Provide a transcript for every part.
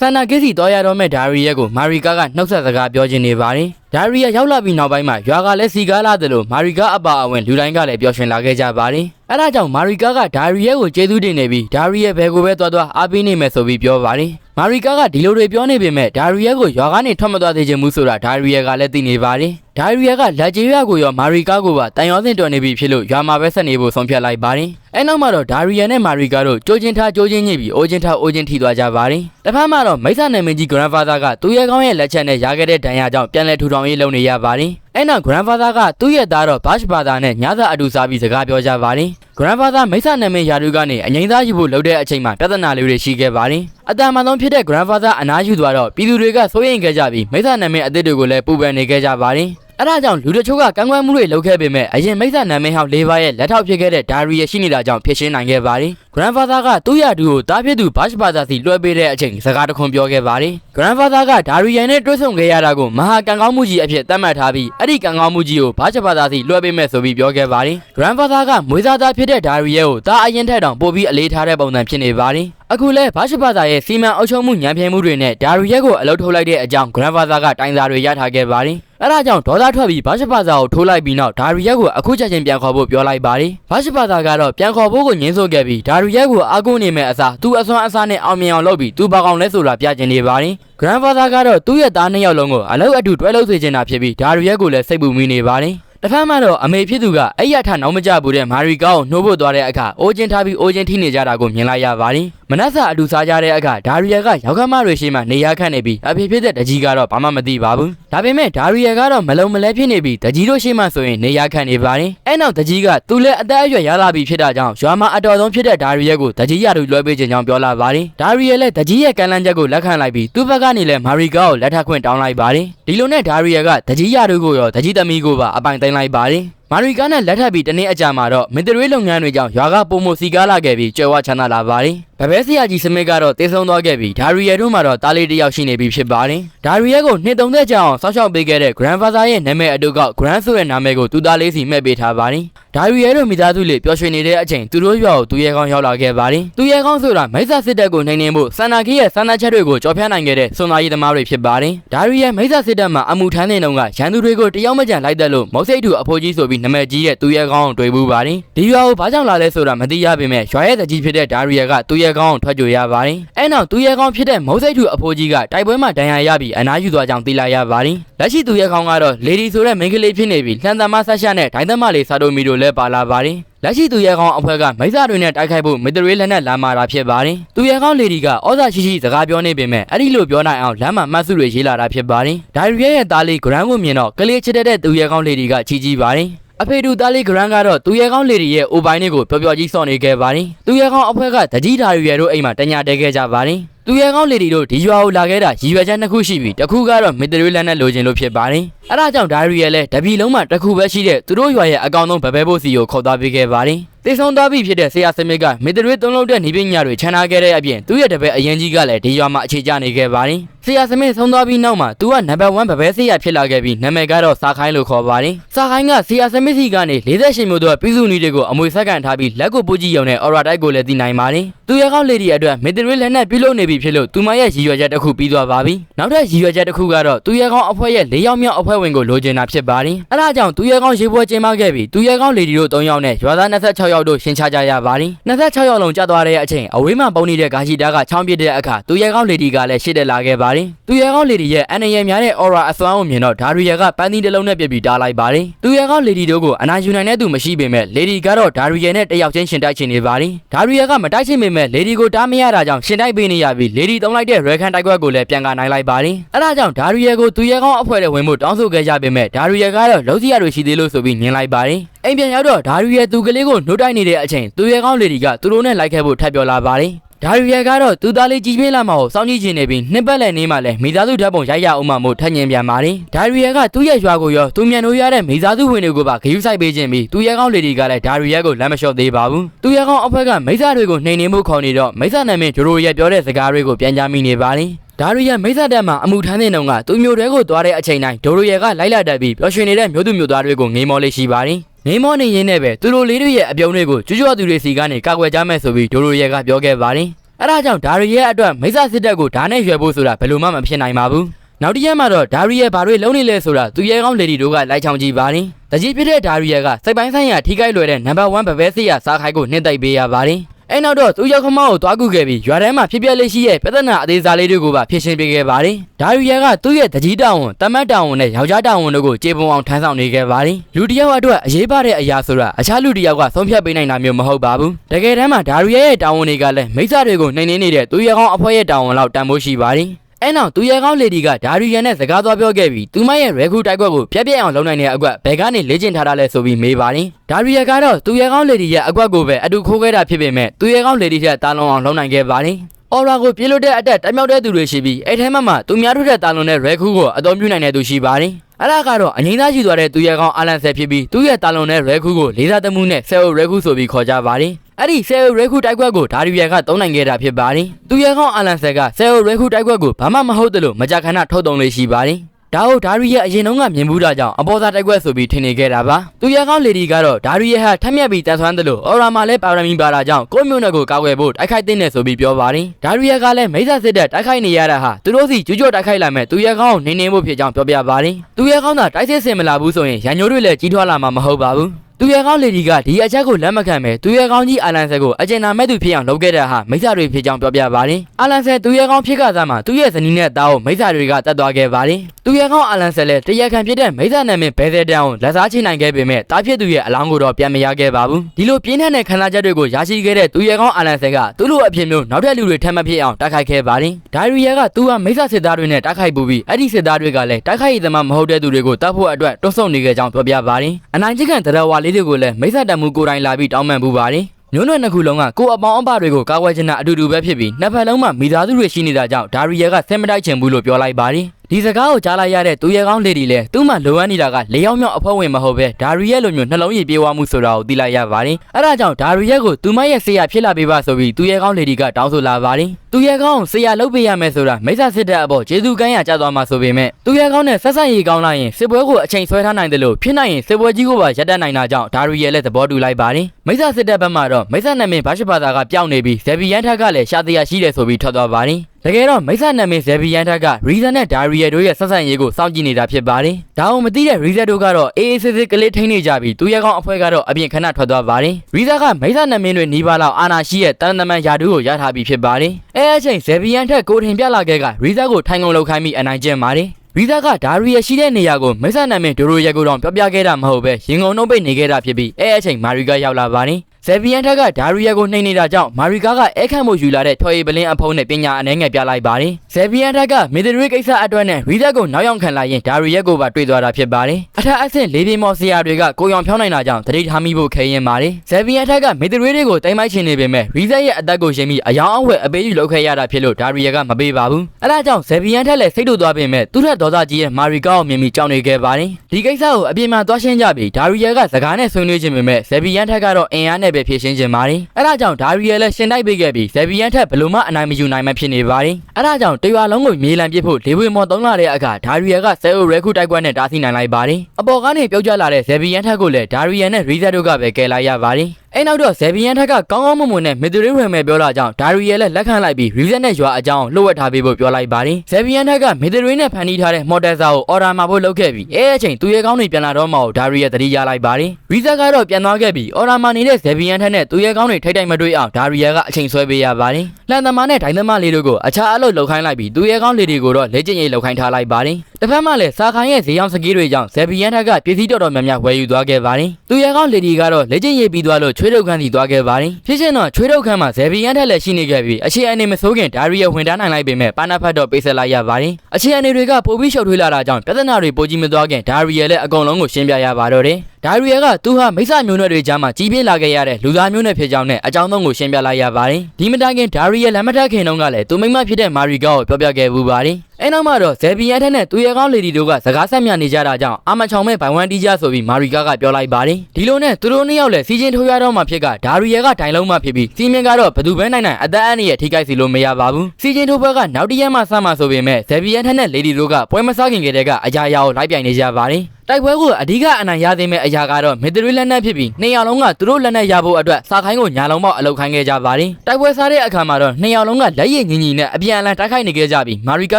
ဆန္ဒကစ်စီတော်ရတော့မဲ့ဒါရီရဲ့ကိုမာရီကာကနှုတ်ဆက်စကားပြောချင်နေပါတယ်ဒါရီယာရောက်လာပြီးနောက်ပိုင်းမှာရွာကလည်းစီကားလာတယ်လို့မာရီကာအပါအဝင်လူတိုင်းကလည်းပျော်ရွှင်လာခဲ့ကြပါတယ်အဲဒါကြောင့်မာရီကာကဒါရီရဲ့ကိုကျေးဇူးတင်နေပြီးဒါရီရဲ့ဘယ်ကိုပဲသွားသွားအားပေးနေမယ်ဆိုပြီးပြောပါတယ်မာရီကာကဒီလိုတွေပြောနေပေမဲ့ဒါရီရဲ့ကိုရွာကနေထွက်မသွားသေးချင်ဘူးဆိုတာဒါရီရဲ့ကလည်းသိနေပါတယ်ဒါရီယာကလက်ကျေးရွာကိုရောမာရီကာကိုပါတန်ရောစင်တော်နေပြီဖြစ်လို့ရွာမှာပဲဆက်နေဖို့ဆုံးဖြတ်လိုက်ပါတယ်အဲနောက်မှာတော့ဒါရီယာနဲ့မာရီကာတို့ကြိုးချင်းထားကြိုးချင်းညစ်ပြီးအိုးချင်းထားအိုးချင်းထိသွားကြပါတယ်တစ်ဖက်မှာတော့မိစ္ဆာနယ်မင်းကြီး grandfather ကသူ့ရဲ့ကောင်းရဲ့လက်ချက်နဲ့ရခဲ့တဲ့ဒဏ်ရာကြောင့်ပြန်လည်ထူထောင်ရေးလုပ်နေရပါတယ်အဲနောက် grandfather ကသူ့ရဲ့သားတော့ bash ဘာသာနဲ့ညစာအတူစားပြီးစကားပြောကြပါတယ် grandfather မိစ္ဆာနယ်မင်းယာရုကနေအငိမ့်သားယူဖို့လုပ်တဲ့အချိန်မှာပြဿနာလေးတွေရှိခဲ့ပါတယ်အတန်မှန်ဆုံးဖြစ်တဲ့ grandfather အနားယူသွားတော့ပြည်သူတွေကစိုးရိမ်ခဲ့ကြပြီးမိစ္ဆာနယ်မင်းအသစ်တွေကိုလည်းပူပန်နေခဲ့ကြပါတယ်အဲဒါကြောင့်လူတချို့ကကန့်ကွက်မှုတွေလုပ်ခဲ့ပေမဲ့အရင်မိစ္ဆာနာမည်ဟောင်း၄ပါးရဲ့လက်ထောက်ဖြစ်ခဲ့တဲ့ဒါရီရရှိနေတာကြောင့်ဖြစ်ရှင်းနိုင်ခဲ့ပါတယ်။ grandfather ကသူ့ရတူကိုတားဖြစ်သူဘတ်ဘာသာစီလွှဲပေးတဲ့အချိန်စကားတခွန်းပြောခဲ့ပါတယ်။ grandfather ကဒါရီရန်နဲ့တွဲဆုံခဲ့ရတာကိုမဟာကံကောင်းမှုကြီးအဖြစ်သတ်မှတ်ထားပြီးအဲ့ဒီကံကောင်းမှုကြီးကိုဘတ်ဘာသာစီလွှဲပေးမယ်ဆိုပြီးပြောခဲ့ပါတယ်။ grandfather ကမွေးစားသားဖြစ်တဲ့ဒါရီရကိုတားအရင်ထက်တောင်ပိုပြီးအလေးထားတဲ့ပုံစံဖြစ်နေပါတယ်။အခုလဲဘာရှိဘာသာရဲ့စီမံအုပ်ချုပ်မှုညံပြဲမှုတွေနဲ့ဒါရီရက်ကိုအလုပ်ထုတ်လိုက်တဲ့အကြောင်း grandfather ကတိုင်စာတွေရထားခဲ့ပါတယ်။အဲဒါကြောင့်ဒေါသထွက်ပြီးဘာရှိဘာသာကိုထိုးလိုက်ပြီးနောက်ဒါရီရက်ကိုအခုချက်ချင်းပြန်ခေါ်ဖို့ပြောလိုက်ပါတယ်။ဘာရှိဘာသာကတော့ပြန်ခေါ်ဖို့ကိုညှင်းဆိုခဲ့ပြီးဒါရီရက်ကိုအားကိုးနေမဲ့အစားသူ့အစွမ်းအစားနဲ့အောင်မြင်အောင်လုပ်ပြီးသူဘာကောင်လဲဆိုတာပြချင်နေပါတယ်။ grandfather ကတော့သူ့ရဲ့သားနှစ်ယောက်လုံးကိုအလုပ်အတူတွဲလုပ်စေချင်တာဖြစ်ပြီးဒါရီရက်ကိုလည်းစိတ်ပူမိနေပါတယ်။ တစ်ဖက်မှာတော့အမေဖြစ်သူကအဲ့ရထနောက်မကြဘူးတဲ့မာရီကာကိုနှိုးဖို့သွားတဲ့အခါအိုးချင်းထားပြီးအိုးချင်းထိနေကြတာကိုမြင်လိုက်ရပါတယ်။မနက်စာအတူစားကြတဲ့အခါဒါရီယာကရောက်ခမတွေရှိမှနေရခန့်နေပြီးအဖေဖြစ်တဲ့တကြီးကတော့ဘာမှမသိပါဘူး။ဒါပေမဲ့ဒါရီယာကတော့မလုံမလဲဖြစ်နေပြီးတကြီးတို့ရှိမှဆိုရင်နေရခန့်နေပါတယ်။အဲ့နောက်တကြီးကသူလည်းအသက်အရွယ်ရလာပြီဖြစ်တာကြောင့်ရွာမှာအတော်ဆုံးဖြစ်တဲ့ဒါရီယာကိုတကြီးရတူလွှဲပေးခြင်းကြောင့်ပြောလာပါတယ်။ဒါရီယာလည်းတကြီးရဲ့ကမ်းလှမ်းချက်ကိုလက်ခံလိုက်ပြီးသူ့ဘက်ကနေလည်းမာရီကာကိုလက်ထပ်ခွင့်တောင်းလိုက်ပါတယ်။ဒီလိုနဲ့ဒါရီယာကတကြီးရတူကိုရောတကြီးသမီးကိုပါအပိုင်သိမ်းလိုက်ပါတယ်။မာရီကာနဲ့လက်ထပ်ပြီးတနေ့အကြာမှာတော့မင်တရွေးလုပ်ငန်းတွေကြောင့်ရွာကပုံမစီကားလာခဲ့ပြီးကြွယ်ဝချမ်းသာလာပါတယ်။ဗဘဲဆရာကြီးစမစ်ကတော့တည်ဆုံသွားခဲ့ပြီးဒါရီရဲတို့မှာတော့တားလေးတစ်ယောက်ရှိနေပြီဖြစ်ပါတယ်။ဒါရီရဲကိုနှစ်သုံးသက်ကြာအောင်စောင့်ရှောက်ပေးခဲ့တဲ့ grandfather ရဲ့နာမည်အတူက grand ဆိုတဲ့နာမည်ကိုသူသားလေးစီမှတ်ပေးထားပါတယ်။ဒါရီရဲတို့မိသားစုလေးပျော်ရွှင်နေတဲ့အချိန်သူတို့ရွာကိုသူရဲကောင်းရောက်လာခဲ့ပါတယ်။သူရဲကောင်းဆိုတာမိစ္ဆာစစ်တပ်ကိုနှိမ်နင်းဖို့စန္ဒာကြီးရဲ့စန္ဒာချက်တွေကိုကြော်ဖြတ်နိုင်ခဲ့တဲ့စွန်သားကြီးသမားတွေဖြစ်ပါတယ်။ဒါရီရဲမိစ္ဆာစစ်တပ်မှာအမှုထမ်းနေတုန်းကရန်သူတွေကိုတယောက်မကြံလိုက်တဲ့လို့မောက်စိတ်သူအဖိုးကြီးဆိုပြီးနာမည်ကြီးတဲ့သူရဲကောင်းကိုတွေ့ဘူးပါတယ်။ဒီရွာကိုဘာကြောင့်လာလဲဆိုတာမသိရပေမဲ့ရွာရဲ့တကြီးဖြစ်တဲ့ဒါရီရဲကသူရဲကောင်းကိုထွက်ကြွရပါတယ်။အဲနောက်သူရဲကောင်းဖြစ်တဲ့မုံစိတ်သူအဖိုးကြီးကတိုက်ပွဲမှာဒဏ်ရာရပြီးအနားယူသွားကြောင်းသိလိုက်ရပါတယ်။လက်ရှိသူရဲကောင်းကတော့လေဒီဆိုတဲ့မိန်းကလေးဖြစ်နေပြီးလှန်သမဆက်ရှာနဲ့ဒိုင်းသမလေးစာတိုမီတို့လည်းပါလာပါတယ်။လက်ရှိသူရဲကောင်းအဖွဲ့ကမိစ္ဆာတွေနဲ့တိုက်ခိုက်ဖို့မီတရီလက်နဲ့လာမာတာဖြစ်ပါတယ်။သူရဲကောင်းလေဒီကဩဇာရှိရှိစကားပြောနေပေမဲ့အဲ့ဒီလိုပြောနိုင်အောင်လမ်းမှာမှတ်စုတွေရေးလာတာဖြစ်ပါတယ်။ဒိုင်ရီရဲ့သားလေးဂရန်ကိုမြင်တော့ကလေးချစ်တဲ့သူရဲကောင်းလေဒီကချီကြီးပါတယ်။အဖေတူသားလေးဂရန်ကတော့သူရဲကောင်းလေဒီရဲ့အိုပိုင်းလေးကိုပျော်ပျော်ကြီးစောင့်နေခဲ့ပါတယ်။သူရဲကောင်းအဖွဲ့ကတကြီးဓာရီရဲတို့အိမ်မှာတညာတဲခဲ့ကြပါတယ်။ သူရဲကောင်းလေဒီတို့ဒီရွာကိုလာခဲ့တာရည်ရွယ်ချက်နှစ်ခုရှိပြီးတစ်ခုကတော့မီတရီလက်နဲ့လိုချင်လို့ဖြစ်ပါတယ်။အဲဒါကြောင့်ဓာရီရဲလည်းတပီလုံးမှာတစ်ခုပဲရှိတဲ့သူတို့ရွာရဲ့အကောင်ဆုံးဗဘဲဖို့စီကိုခေါ်သွားပေးခဲ့ပါတယ်။တေဆုံးသွားပြီဖြစ်တဲ့ဆရာစမစ်ကမီတရီသုံးလုံးတဲ့နေပညာတွေခြံထားခဲ့တဲ့အပြင်သူ့ရဲ့တပည့်အရင်ကြီးကလည်းဒီရွာမှာအခြေချနေခဲ့ပါတယ်။ဆရာစမစ်ဆုံးသွားပြီးနောက်မှာသူကနံပါတ်1ဗဘဲဆရာဖြစ်လာခဲ့ပြီးနာမည်ကတော့စာခိုင်းလို့ခေါ်ပါတယ်။စာခိုင်းကဆရာစမစ်စီကနေ48မျိုးသောပြည်စုနီတွေကိုအမွေဆက်ကန်ထားပြီးလက်ကိုပို့ကြည့်ရုံနဲ့အော်ရာတိုက်ကိုလည်းသိနိုင်ပါတယ်။သူရဲ့ကောက်လေဒီအတွက်မီတရီလက်နဲ့ပြုလုပ်နေပြီဖြစ်လို့သူမရဲ့ရည်ရွယ်ချက်တစ်ခုပြီးသွားပါပြီ။နောက်ထပ်ရည်ရွယ်ချက်တစ်ခုကတော့သူရဲ့ကောင်းအဖွဲ့ရဲ့၄ယောက်မြောက်အဖွဲ့ဝင်ကိုလိုချင်တာဖြစ်ပါတယ်။အဲဒါကြောင့်သူရဲ့ကောင်းရေပွဲကျင်းပခဲ့ပြီးသူရဲ့ကောင်းလေဒီတို့၃ယောက်နဲ့ရွာသား26ယောက်တို့ရှင်းချကြရပါတယ်။26ယောက်လုံးကြာသွားတဲ့အချိန်အဝေးမှပုံနေတဲ့ဂါရှိတာကချောင်းပစ်တဲ့အခါသူရဲ့ကောင်းလေဒီကလည်းရှေ့တက်လာခဲ့ပါတယ်။သူရဲ့ကောင်းလေဒီရဲ့အန်ရများတဲ့ aura အစွမ်းကိုမြင်တော့ဒါရီယာကပန်းသီးတစ်လုံးနဲ့ပြစ်ပြီးတားလိုက်ပါတယ်။သူရဲ့ကောင်းလေဒီတို့ကိုအနာယူနိုင်တဲ့သူမရှိပေမဲ့လေဒီကတော့ဒါရီယာနဲ့တယောက်ချင်းရှင်တိုက်ချင်နေပါတယ်။ဒါရီယာကမတိုက်ချင်ပေမဲ့လေဒီကိုတားမရတာကြောင့်ရှင်တိုက်ပေးနေရပြီးလေဒီတုံးလိုက်တဲ့ရဲခန်တိုက်ခွက်ကိုလည်းပြန်ကနိုင်လိုက်ပါတယ်။အဲဒါကြောင့်ဒါရီယာကိုသူရဲ့ကောင်းအဖွဲ့နဲ့ဝင်ဖို့တောင်းဆိုခဲ့ကြပေမဲ့ဒါရီယာကတော့လုံးစီရတွေရှိသေးလို့ဆိုပြီးညင်လိုက်ပါတယ်။အိမ်ပြန်ရောက်တော့ဒါရီယာသူကလေးကိုနှုတ်တိုက်နေတဲ့အချိန်သူရဲ့ကောင်းလေဒီကသူတို့နဲ့လိုက်ခဲ့ဖို့ထပ်ပြောလာပါတယ်။ ဒါရီယာကတော့သူသားလေးကြီးပြင်းလာမှာကိုစောင့်ကြည့်နေပြီးနှစ်ပတ်လည်နေမှလည်းမိသားစုဓာတ်ပုံရိုက်ရအောင်မှမို့ထပ်ညင်ပြန်ပါတယ်။ဒါရီယာကသူ့ရဲ့ရွာကိုရောသူမြန်တို့ရတဲ့မိသားစုဝင်တွေကိုပါဂရုစိုက်ပေးခြင်းပြီးသူရဲ့ကောင်းလေဒီကလည်းဒါရီယာကိုလမ်းမလျှော့သေးပါဘူး။သူရဲ့ကောင်းအဖွဲ့ကမိသားတွေကိုနှိမ်နင်းမှုခေါ်နေတော့မိသားနာမည်ဒိုရိုရဲ့ပြောတဲ့စကားတွေကိုပြန်ကြားမိနေပါတယ်။ဒါရီယာမိစ္ဆာတက်မှာအမှုထမ်းတဲ့နှုံကသူမျိုးတွေကိုသွားတဲ့အချိန်တိုင်းဒိုရိုရဲကလိုက်လာတက်ပြီးပျော်ရွှင်နေတဲ့မျိုးသူမျိုးသားတွေကိုငေးမောလေးရှိပါတယ်။ ငေးမောနေရင်းနဲ့ပဲသူတို့လေးတွေရဲ့အပြုံးတွေကိုကျွတ်ကျွတ်သူတွေစီကနေကာကွယ်ကြမယ်ဆိုပြီးဒိုရိုရဲကပြောခဲ့ပါတယ်။အဲ့ဒါကြောင့်ဒါရီရဲ့အတွက်မိစ္ဆာစစ်တပ်ကိုဓာနဲ့ရွယ်ဖို့ဆိုတာဘယ်လိုမှမဖြစ်နိုင်ပါဘူးနောက်တစ်ရက်မှာတော့ဒါရီရဲ့ဘာတွေလုံးနေလဲဆိုတာသူရဲကောင်းလေဒီတို့ကလိုက်ချောင်းကြည့်ပါတယ်တကြီးဖြစ်တဲ့ဒါရီရဲ့ကစိတ်ပိုင်းဆိုင်ရာထိခိုက်လွယ်တဲ့နံပါတ်1ဗပဲစစ်ရစားခိုက်ကိုနှိမ့်သိပ်ပေးရပါတယ် အဲ့နောက်တော့သူရောက်ခမောက်ကိုတွားကူခဲ့ပြီးရွာထဲမှာဖြစ်ပျက်လေးရှိရဲ့ပြဿနာအသေးစားလေးတွေကိုပါဖြေရှင်းပေးခဲ့ပါတယ်။ဒါရီယာကသူ့ရဲ့တကြီးတောင်ဝန်တမတ်တောင်ဝန်နဲ့ယောက်ျားတောင်ဝန်တို့ကိုကြေပွန်အောင်ထမ်းဆောင်နေခဲ့ပါတယ်။လူတစ်ယောက်အတွက်အရေးပါတဲ့အရာဆိုတာအခြားလူတစ်ယောက်ကဆုံးဖြတ်ပေးနိုင်တာမျိုးမဟုတ်ပါဘူး။တကယ်တမ်းမှာဒါရီယာရဲ့တောင်ဝန်တွေကလည်းမိစ္ဆာတွေကိုနှိမ်နှင်းနေတဲ့သူရဲကောင်းအဖွဲ့ရဲ့တောင်ဝန်လောက်တန်ဖိုးရှိပါတယ်။ အဲ့နောက်သူရဲကောင်းလေဒီကဒါရီယန်နဲ့စကားသွားပြောခဲ့ပြီးသူမရဲ့ရဲခုတိုက်ကွက်ကိုပြက်ပြက်အောင်လုပ်နိုင်တဲ့အကွက်ဘယ်ကနေလေ့ကျင့်ထားတာလဲဆိုပြီးမေးပါတယ်။ဒါရီယန်ကတော့သူရဲကောင်းလေဒီရဲ့အကွက်ကိုပဲအတူခိုးခဲ့တာဖြစ်ပေမဲ့သူရဲကောင်းလေဒီထက်တာလွန်အောင်လုပ်နိုင်ခဲ့ပါတယ်။အော်ရာကိုပြေလို့တဲ့အတက်တမြောက်တဲ့သူတွေရှိပြီးအဲ့ထဲမှာမှသူများတို့ထက်တာလွန်တဲ့ရဲခုကိုအသုံးပြုနိုင်တဲ့သူရှိပါတယ်။အဲ့ဒါကတော့အငိမ့်သားရှိသွားတဲ့သူရဲကောင်းအာလန်ဆယ်ဖြစ်ပြီးသူ့ရဲ့တာလွန်တဲ့ရဲခုကိုလေးစားသမှုနဲ့ဆယ်အိုရဲခုဆိုပြီးခေါ်ကြပါတယ်။ အဲ့ဒီဆယ်အိုရဲခုတိုက်ကွက်ကိုဒါရီယန်ကသုံးနိုင်ခဲ့တာဖြစ်ပါတယ်။သူရဲကောင်းအာလန်ဆယ်ကဆယ်အိုရဲခုတိုက်ကွက်ကိုဘာမှမဟုတ်တယ်လို့မကြာခဏထုတ်သုံးလေးရှိပါတယ်။ဒါဟုတ်ဒါရီရဲ့အရင်တုန်းကမြင်ဘူးတာကြောင့်အပေါ်သားတိုက်ကွက်ဆိုပြီးထင်နေခဲ့တာပါ။သူရဲကောင်းလေဒီကတော့ဒါရီရဲ့ဟာထက်မြက်ပြီးတန်ဆွမ်းတယ်လို့အော်ရာမာလည်းပါရမီပါတာကြောင့်ကိုမျိုးနဲ့ကိုကောက်ွယ်ဖို့တိုက်ခိုက်တဲ့နဲ့ဆိုပြီးပြောပါတယ်။ဒါရီရဲ့ကလည်းမိစ္ဆာစစ်တဲ့တိုက်ခိုက်နေရတာဟာသူတို့စီကြွကြွတိုက်ခိုက်လာမဲ့သူရဲကောင်းကိုနေနေဖို့ဖြစ်ကြောင်းပြောပြပါတယ်။သူရဲကောင်းသာတိုက်စစ်စင်မလာဘူးဆိုရင်ရန်ညိုတွေလည်းကြီးထွားလာမှာမဟုတ်ပါဘူး။ သူရဲကောင်းလေဒီကဒီအချက်ကိုလက်မခံပဲသူရဲကောင်းကြီးအာလန်ဆယ်ကိုအကျဉ်းနာမဲ့သူဖြစ်အောင်လုပ်ခဲ့တဲ့ဟာမိစ္ဆာတွေဖြစ်ကြောင်းပြောပြပါတယ်။အာလန်ဆယ်သူရဲကောင်းဖြစ်ကစားမှာသူရဲ့ဇနီးနဲ့သားကိုမိစ္ဆာတွေကတတ်သွားခဲ့ပါတယ်။သူရဲကောင်းအာလန်ဆယ်လည်းတရက်ခံဖြစ်တဲ့မိစ္ဆာနာမည်ဘဲစဲတန်ကိုလက်စားချိနိုင်ခဲ့ပေမဲ့တားဖြစ်သူရဲ့အလောင်းကိုတော့ပြန်မရခဲ့ပါဘူး။ဒီလိုပြင်းထန်တဲ့ခံစားချက်တွေကိုရရှိခဲ့တဲ့သူရဲကောင်းအာလန်ဆယ်ကသူ့လိုအဖြစ်မျိုးနောက်ထပ်လူတွေထပ်မဖြစ်အောင်တိုက်ခိုက်ခဲ့ပါတယ်။ဒါရီယာကသူကမိစ္ဆာစစ်သားတွေနဲ့တိုက်ခိုက်ပူပြီးအဲ့ဒီစစ်သားတွေကလည်းတိုက်ခိုက်ရည်သမားမဟုတ်တဲ့သူတွေကိုတတ်ဖို့အတွက်တွန်းဆုတ်နေခဲ့ကြောင်းပြောပြပါတယ်။အနိုင်ကျင့်တဲ့ဝါလေးတွေကိုလည်းမိစ္ဆာတမှုကိုယ်တိုင်လာပြီးတောင်းပန်ပူပါတယ်မျိုးနွယ်နှစ်ခုလုံးကကိုအပေါင်းအပတွေကိုကာကွယ်ချင်တာအတူတူပဲဖြစ်ပြီးနှစ်ဖက်လုံးမှာမိသားစုတွေရှိနေတာကြောင့်ဒါရီယာကဆင်မတိုက်ချင်ဘူးလို့ပြောလိုက်ပါတယ် ဒီစကားကိုကြားလိုက်ရတဲ့သူရဲကောင်းလေဒီလည်းသူ့မှာလိုအပ်နေတာကလေယောက်မြောက်အဖွဲ့ဝင်မဟုတ်ပဲဒါရီရဲ့လိုမျိုးနှလုံးရည်ပြေဝမှုဆိုတာကိုသိလိုက်ရပါတယ်အဲဒါကြောင့်ဒါရီရဲ့ကိုသူမရဲ့ဆေးရဖြစ်လာပေးပါဆိုပြီးသူရဲကောင်းလေဒီကတောင်းဆိုလာပါတယ်သူရဲကောင်းကိုဆေးရလုပ်ပေးရမယ်ဆိုတာမိစ္ဆာစစ်တဲ့အပေါ်ဂျေဇူကန်းရကြသွားမှာဆိုပေမဲ့သူရဲကောင်းနဲ့ဆက်ဆက်ရေးကောင်းလိုက်ရင်စစ်ပွဲကိုအချိန်ဆွဲထားနိုင်တယ်လို့ဖြစ်နိုင်ရင်စစ်ပွဲကြီးကိုပါရပ်တန့်နိုင်တာကြောင့်ဒါရီရဲ့လည်းသဘောတူလိုက်ပါတယ်မိစ္ဆာစစ်တဲ့ဘက်မှာတော့မိစ္ဆာနာမည်ဘာရှိဘာသာကပျောက်နေပြီးဇေဘီယန်ထက်ကလည်းရှာတရားရှိတယ်ဆိုပြီးထွက်သွားပါတယ်တကယ်တော့မိစ္ဆာနာမည်ဇေဘီယန်ထက်ကရီဇန်နဲ့ဒါရီယယ်တို့ရဲ့ဆက်ဆံရေးကိုစောင့်ကြည့်နေတာဖြစ်ပါတယ်။ဒါအောင်မသိတဲ့ရီဇာတို့ကတော့အေးအေးဆေးဆေးကလေးထိန်းနေကြပြီးသူရဲကောင်းအဖွဲ့ကတော့အပြင်ခဏထွက်သွားပါတယ်။ရီဇာကမိစ္ဆာနာမည်တွေနီးပါးလောက်အာနာရှိရဲ့တန်တမန်ယာတူကိုရထားပြီးဖြစ်ပါတယ်။အဲအချိန်ဇေဘီယန်ထက်ကိုထင်ပြလာခဲ့ကရီဇာကိုထိုင်ကုန်လောက်ခိုင်းပြီးအနိုင်ကျင့်ပါတယ်။ရီဇာကဒါရီယရှိတဲ့နေရာကိုမိစ္ဆာနာမည်ဒိုရိုရက်ကိုတော့ပြောပြခဲ့တာမဟုတ်ပဲရင်ကုန်နှုတ်ပိတ်နေခဲ့တာဖြစ်ပြီးအဲအချိန်မာရီကရောက်လာပါတယ်။ ဇေဗီယန်ထက်ကဒါရီယာကိုနှိမ်နေတာကြောင့်မာရီကာကအဲခန့်မှုယူလာတဲ့ထော်ရီပလင်းအဖုံးနဲ့ပညာအနှဲငယ်ပြလိုက်ပါတယ်။ဇေဗီယန်ထက်ကမီဒရီကိစ္စအတွက်နဲ့ရီဇက်ကိုနောက်ရောက်ခံလာရင်ဒါရီယာကိုပါတွေ့သွားတာဖြစ်ပါတယ်။အထက်အဆင့်လေးပြင်းမော်ဆရာတွေကကိုရောင်ဖြောင်းနိုင်တာကြောင့်တတိထားမိဖို့ခဲရင်ပါတယ်။ဇေဗီယန်ထက်ကမီဒရီတွေကိုတိမ်မိုက်ချင်နေပေမဲ့ရီဇက်ရဲ့အသက်ကိုရှင်ပြီးအယောင်အဝယ်အပေးယူလုပ်ခဲ့ရတာဖြစ်လို့ဒါရီယာကမပေးပါဘူး။အဲဒါကြောင့်ဇေဗီယန်ထက်လည်းစိတ်တူသွားပေမဲ့သူ့ထက်ဒေါသကြီးရဲ့မာရီကာကိုမြင်ပြီးကြောက်နေခဲ့ပါတယ်။ဒီကိစ္စကိုအပြင်မှာသွားရှင်းကြပြီးဒါရီယာကစကားနဲ့ဆွေးနွေးခြင်းပေမဲ့ဇေဗီယန်ထက်ကတော့အင်အားနဲ့ပဲဖြည့်ရှင်းခြင်းပါတယ်။အဲဒါကြောင့်ဒါရီယယ်လည်းရှင်တိုက်ပေးခဲ့ပြီးဇေဗီယန်ထက်ဘယ်လို့မှအနိုင်မယူနိုင်မှဖြစ်နေပါတယ်။အဲဒါကြောင့်တရွာလုံးကိုမြေလံပစ်ဖို့လေဝေမော်သုံးလာတဲ့အခါဒါရီယယ်ကဆဲအိုရဲခုတိုက်ကွက်နဲ့တားဆီးနိုင်လိုက်ပါတယ်။အပေါ်ကနေပြုတ်ကျလာတဲ့ဇေဗီယန်ထက်ကိုလည်းဒါရီယယ်နဲ့ရီဇက်တို့ကပဲကယ်လိုက်ရပါတယ်။ အဲ့နောက်တော့ဇေဗီယန်ထက်ကကောင်းကောင်းမွန်မွန်နဲ့မီဒရီဝယ်မယ်ပြောလာကြောင်းဒါရီယယ်လည်းလက်ခံလိုက်ပြီးရီဇက်နဲ့ရွာအကြောင်းလှုပ်ဝက်ထားပေးဖို့ပြောလိုက်ပါတယ်။ဇေဗီယန်ထက်ကမီဒရီနဲ့ဖန်တီးထားတဲ့မော်တယ်ဆာကိုအော်ဒါမှာဖို့လုပ်ခဲ့ပြီးအဲအချိန်သူရဲကောင်းတွေပြန်လာတော့မှဒါရီယယ်သတိရလိုက်ပါတယ်။ရီဇက်ကတော့ပြန်သွားခဲ့ပြီးအော်ဒါမှာနေတဲ့ဇေဗီယန်ထက်နဲ့သူရဲကောင်းတွေထိတ်တိုက်မတွေ့အောင်ဒါရီယယ်ကအချိန်ဆွဲပေးရပါတယ်။လန်သမားနဲ့ဒိုင်သမားလေးတို့ကိုအခြားအလုပ်လုပ်ခိုင်းလိုက်ပြီးသူရဲကောင်းလေးတွေကိုတော့လက်ကျင့်ရေးလုပ်ခိုင်းထားလိုက်ပါတယ်။တစ်ဖက်မှာလည်းစာခိုင်းရဲ့ဈေးရောက်စကေးတွေကြောင့်ဇေဗီယန်ထက်ကပြည်စည်းတော်တော်များများဝယ်ယူသွားခဲ့ပါတယ်။သူရဲကောင်းလေးတွေကတော့လက်ကျင့်ရေးပြီးသွားလို့ချွေးထုတ်ခန်းစီသွားခဲ့ပါတယ်။ဖြစ်ရှင်တော့ချွေးထုတ်ခန်းမှာဇေဗီယန်ထက်လည်းရှိနေခဲ့ပြီးအခြေအနေမဆိုးခင်ဒါရီယယ်ဝင်တားနိုင်လိုက်ပေမဲ့ပါနာဖတ်တော့ပေးဆက်လိုက်ရပါတယ်။အခြေအနေတွေကပိုပြီးရှုပ်ထွေးလာတာကြောင့်ပြဿနာတွေပိုကြီးမသွားခင်ဒါရီယယ်လည်းအကုန်လုံးကိုရှင်းပြရပါတော့တယ်။ဒါရီယယ်ကသူဟာမိစ္ဆာမျိုးနွယ်တွေကြားမှာကြီးပြင်းလာခဲ့ရတဲ့လူသားမျိုးနွယ်ဖြစ်ကြောင်းနဲ့အကြောင်းသုံးကိုရှင်းပြလိုက်ရပါတယ်။ဒီမတိုင်ခင်ဒါရီယယ်လက်မထက်ခင်တုန်းကလည်းသူမိမဖြစ်တဲ့မာရီကာကိုပြောပြခဲ့ပူပါတယ်။ အဲနောက်မှာတော့ဇေဗီယန်ထက်နဲ့သူရဲကောင်းလေဒီတို့ကစကားဆက်မြနေကြတာကြောင့်အာမချောင်မဲ့ဘိုင်ဝမ်တီးကြဆိုပြီးမာရီကာကပြောလိုက်ပါတယ်။ဒီလိုနဲ့သူတို့နှစ်ယောက်လည်းစီချင်းထိုးရတော့မှဖြစ်ကဒါရီယယ်ကတိုင်လုံးမှဖြစ်ပြီးစီမင်းကတော့ဘသူပဲနိုင်နိုင်အသက်အန္တရာယ်ထိခိုက်စီလို့မရပါဘူး။စီချင်းထိုးဘက်ကနောက်တစ်ရက်မှစမှဆိုပေမဲ့ဇေဗီယန်ထက်နဲ့လေဒီတို့ကပွဲမစားခင်ကတည်းကအကြာအရာကိုလိုက်ပြိုင်နေကြပါတယ်။ တိုက်ပွဲကိုအဓိကအနိုင်ရသိမဲ့အရာကတော့မီတရီလက်နက်ဖြစ်ပြီးနှစ်ယောက်လုံးကသူတို့လက်နက်ရဖို့အတွက်စာခိုင်းကိုညာလုံးပေါက်အလုတ်ခိုင်းခဲ့ကြပါတယ်တိုက်ပွဲစားတဲ့အခါမှာတော့နှစ်ယောက်လုံးကလက်ရည်ညီညီနဲ့အပြန်အလှန်တိုက်ခိုက်နေခဲ့ကြပြီးမာရီကာ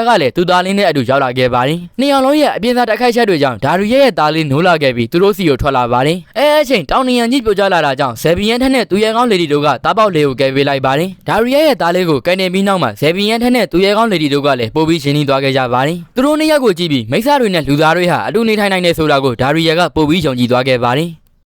ကလည်းသူသားလေးနဲ့အတူရောက်လာခဲ့ပါတယ်နှစ်ယောက်လုံးရဲ့အပြင်းစားတိုက်ခိုက်ချက်တွေကြောင့်ဒါရီရဲ့ရဲ့သားလေးနိုးလာခဲ့ပြီးသူတို့စီကိုထွက်လာပါတယ်အဲအချိန်တောင်နီယန်ကြီးပြိုကျလာတာကြောင့်ဇေဘီယန်ထက်နဲ့သူရဲကောင်းလေဒီတို့ကတားပေါက်လေးကိုကယ်ပေးလိုက်ပါတယ်ဒါရီရဲ့ရဲ့သားလေးကိုကနေပြီးနောက်မှာဇေဘီယန်ထက်နဲ့သူရဲကောင်းလေဒီတို့ကလည်းပို့ပြီးရှင်းလင်းသွားခဲ့ကြပါတယ်သူတို့နှစ်ယောက်ကိုကြည့်ပြီးမိစ္ဆာတွေနဲ့လူသားတွေဟာအတူနေထိုင်နိုင်နေဆိုတာကိုဒါရီယာကပို့ပြီးယုံကြည်သွားခဲ့ပါတယ်